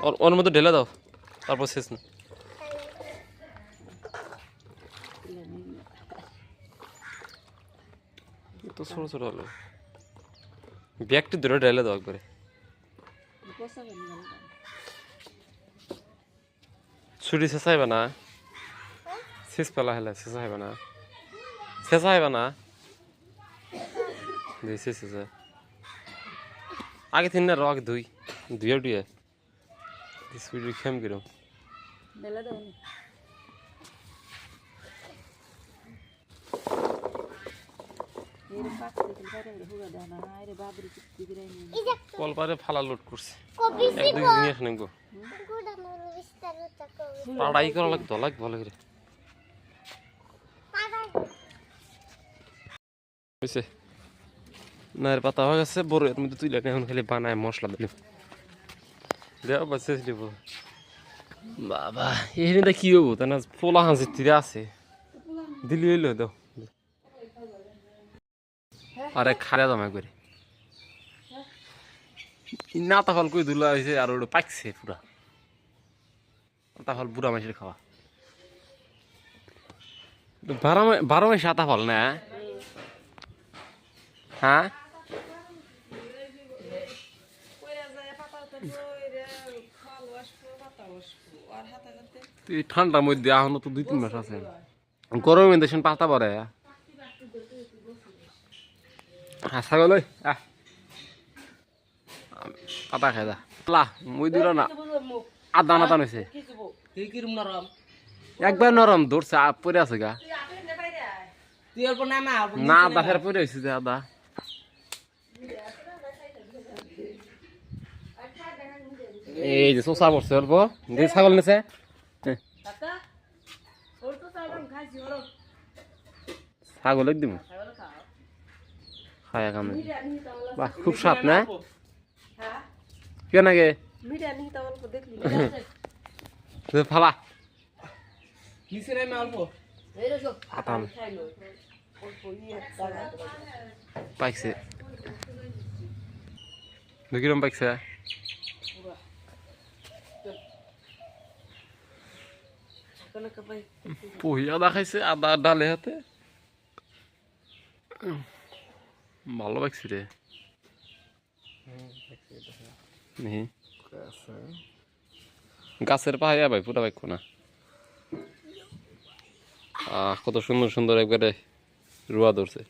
ওর ওর মধ্যে ঢেলে দাও তারপর শেষ না তো ছোট ছোট হলো ব্যাগটি ধরে ঢেলে দাও একবারে ছুরি শেষাইবা না শেষ পেলা হেলা শেষাইবা না শেষাইবা না দিয়েছে শেষা আগে তিন না রক দুই দুইও দুয়ে স্পিড খেম কিরম? বেলা দাও নি। এর পাক থেকে বাইরে হুগা দাও না আরে বাবরি চিত্তি গিরাই নি কলপারে ফালা লোড করছে। এক দুই দিন পাড়াই করা লাগতো লাগ ভালো করে। হয়েছে না এর পাতা হয়ে গেছে বড় এর মধ্যে তুই এখন খালি বানায় মশলা দিল দেওয়া বা শেষ দিব বাবা এখানে কি হব তা না পোলা হাঁসি তীরে আছে দিলি হইল দাও আরে খালে দামা করে না তাহল কই দুলা হয়েছে আর ওটা পাকছে পুরা তাহল বুড়া মাসের খাওয়া বারো মা- বারো মাসে আতা ফল না হ্যাঁ এই ঠান্ডার মধ্যে এখনও তো দুই তিন মাস আছে। গরমে দেখুন পাতা পরে ওই, আহ। পাতা খাই দা। লা মুই দিল না। আদা নাতা নইছে তুই একবার নরম ধরছে আ, পরে আছে গা। না আদা ফের পরে হয়েছে যে আদা। এই যে শোষা পড়ছে অল্প যে ছাগল নেছে। ছাগল একদম খায় কামে বাহ খুব স্বাদ না? হ্যাঁ কেন আগে ফালা। পাইছে। কিরম পাইছে কোন কাপাই পহি আদা খাইছে আদা ডালে হাতে। ভালো পাইছি রে। গাছের পাহাড়িয়া ভাই, পুরা বাইক না কত সুন্দর সুন্দর একবারে রুয়া ধরছে।